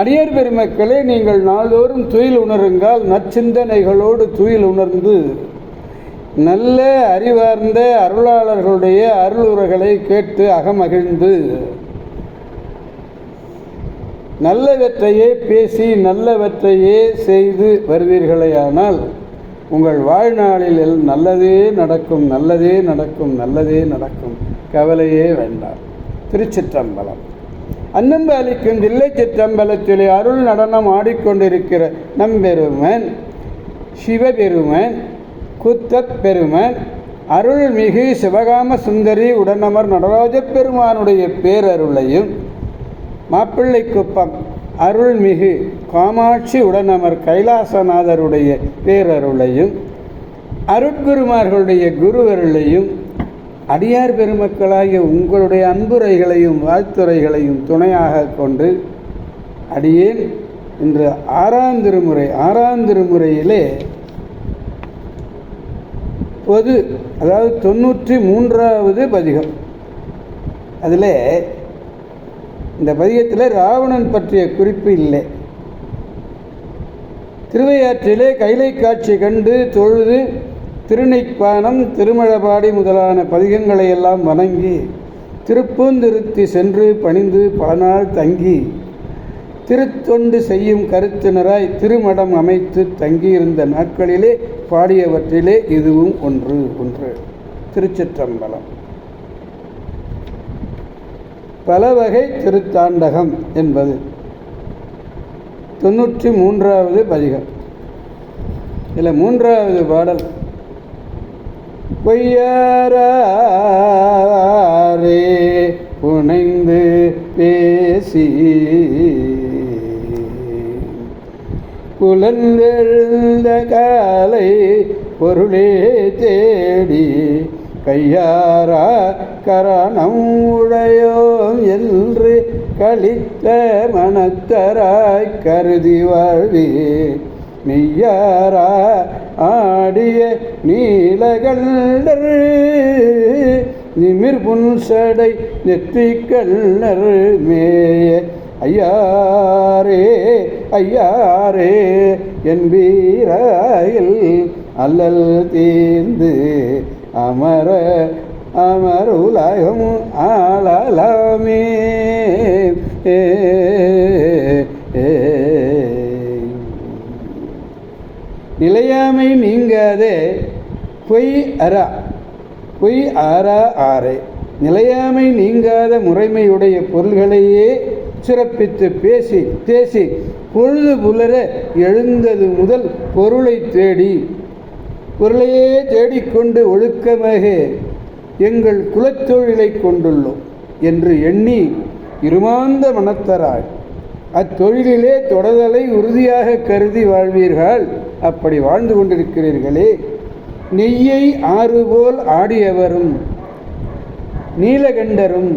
அடியார் பெருமக்களே நீங்கள் நாள்தோறும் துயில் உணருங்கால் நற்சிந்தனைகளோடு துயில் உணர்ந்து நல்ல அறிவார்ந்த அருளாளர்களுடைய அருளுரைகளை கேட்டு அகமகிழ்ந்து நல்லவற்றையே பேசி நல்லவற்றையே செய்து வருவீர்களேயானால் உங்கள் வாழ்நாளில் நல்லதே நடக்கும் நல்லதே நடக்கும் நல்லதே நடக்கும். கவலையே வேண்டாம். திருச்சிற்றம்பலம். அன்னம்பாலிக்கும் தில்லை சிற்றம்பலத்திலே அருள் நடனம் ஆடிக்கொண்டிருக்கிற நம்பெருமன் சிவபெருமன் குத்தப் பெருமன் அருள்மிகு சிவகாம சுந்தரி உடனமர் நடராஜப் பெருமானுடைய பேரருளையும் மாப்பிள்ளை குப்பம் அருள்மிகு காமாட்சி உடனமர் கைலாசநாதருடைய பேரருளையும் அருட்குருமார்களுடைய குருவருளையும் அடியார் பெருமக்களாகிய உங்களுடைய அன்புரைகளையும் வாழ்த்துறைகளையும் துணையாக கொண்டு அடியேன் இன்று ஆறாம் திருமுறை ஆறாம் திருமுறையிலே பொது அதாவது தொண்ணூற்றி மூன்றாவது பதிகம். அதில் இந்த பதிகத்தில் ராவணன் பற்றிய குறிப்பு இல்லை. திருவையாற்றிலே கைலை காட்சி கண்டு தொழுது திருநெய்ப்பானம் திருமழபாடி முதலான பதிகங்களை எல்லாம் வணங்கி திருப்பூந்திருத்தி சென்று பணிந்து பல நாள் தங்கி திருத்தொண்டு செய்யும் கருத்தினராய் திருமடம் அமைத்து தங்கியிருந்த நாட்களிலே பாடியவற்றிலே இதுவும் ஒன்று ஒன்று. திருச்சிற்றம்பலம். பல வகை திருத்தாண்டகம் என்பது தொண்ணூற்றி மூன்றாவது பதிகம். இதில் மூன்றாவது பாடல் பொய்யரே புனைந்து பேசி. புலந்தெழுந்த காலை பொருளே தேடி கையாரா கரணம் உடையோம் என்று கழித்த மனத்தராய் கருதி வாழ்வே மெய்யாரா ஆடிய நீலகண்டர் நிமிர் புன்சடை நெற்றிக்கண்ணர் மேய ஐயாரே ஐயாரே என்பீராயில் அல்லல் தீர்ந்து அமர அமருலகம் ஆள நிலையாமை நீங்காதே. பொய் அரா பொய் ஆரா ஆரே நிலையாமை நீங்காத முறைமையுடைய பொருள்களையே சிறப்பித்து பேசி பேசி பொழுது புலர எழுந்தது முதல் பொருளை தேடி. பொருளையே தேடிக்கொண்டு ஒழுக்கமாக எங்கள் குலத்தொழிலை கொண்டுள்ளோம் என்று எண்ணி இருமாந்த மனத்தராய். அத்தொழிலே தொடதலை உறுதியாக கருதி வாழ்வீர்கள். அப்படி வாழ்ந்து கொண்டிருக்கிறீர்களே. நெய்யை ஆறு போல் ஆடியவரும் நீலகண்டரும்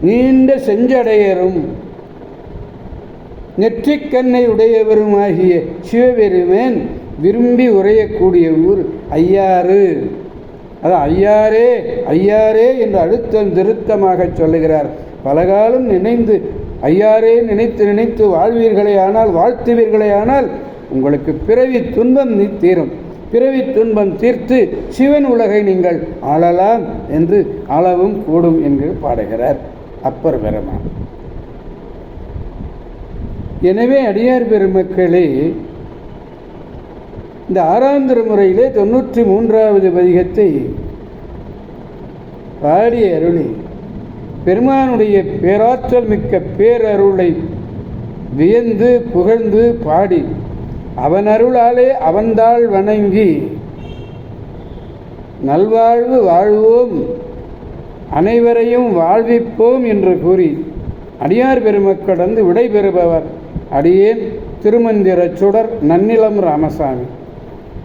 நீண்ட செஞ்சடையரும் நெற்றிக்கண்ணை உடையவருமாகிய சிவபெருமேன் விரும்பி உரையக்கூடிய ஊர் ஐயாறு. அது ஐயாரே ஐயாரே என்று அழுத்தம் திருத்தமாக சொல்லுகிறார். பலகாலம் நினைந்து ஐயாரே நினைத்து நினைத்து வாழ்வீர்களே ஆனால் வாழ்த்துவீர்களே ஆனால் உங்களுக்கு பிறவி துன்பம் நீ தீரும். பிறவி துன்பம் தீர்த்து சிவன் உலகை நீங்கள் ஆளலாம் என்று ஆளவும் கூடும் என்று பாடுகிறார் அப்பர் பெருமான் எனவே அடியார் பெருமக்களே இந்த ஆறாந்திர முறையிலே தொண்ணூற்றி மூன்றாவது பதிகத்தை பாடிய அருளி பெருமானுடைய பேராற்றல் மிக்க பேரருளை வியந்து புகழ்ந்து பாடி அவன் அருளாலே அவன்தாள் வணங்கி நல்வாழ்வு வாழ்வோம் அனைவரையும் வாழ்விப்போம் என்று கூறி அடியார் பெருமக்களந்து விடைபெறுபவர் அடியேன் திருமந்திர சுடர் நன்னிலம் ராமசாமி.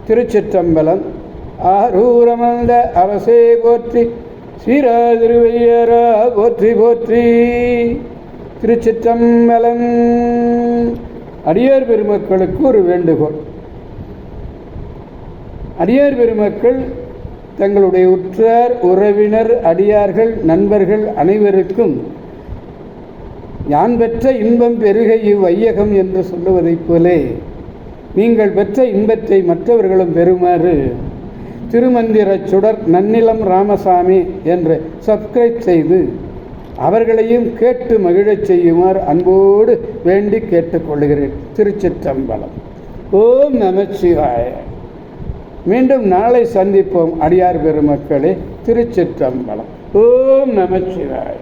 திருச்சிற்றம்பலம் ஆரூரமந்த அரசே போற்றி ஸ்ரீராதிருவையரா போற்றி போற்றி. திருச்சிற்றம்பலம். அடியார் பெருமக்களுக்கு ஒரு வேண்டுகோள். அடியார் பெருமக்கள் தங்களுடைய உற்றார் உறவினர் அடியார்கள் நண்பர்கள் அனைவருக்கும் யான் பெற்ற இன்பம் பெருக இவ்வையகம் என்று சொல்லுவதைப் போலே நீங்கள் பெற்ற இன்பத்தை மற்றவர்களும் பெறுமாறு திருமந்திர சுடர் நன்னிலம் ராமசாமி என்று சப்ஸ்கிரைப் செய்து அவர்களையும் கேட்டு மகிழச் செய்யுமாறு அன்போடு வேண்டி கேட்டுக்கொள்கிறேன். திருச்சிற்றம்பலம். ஓம் நமச்சிவாய மீண்டும் நாளை சந்திப்போம் அடியார் பெருமக்களே திருச்சிற்றம்பலம். ஓம் நமச்சிவாய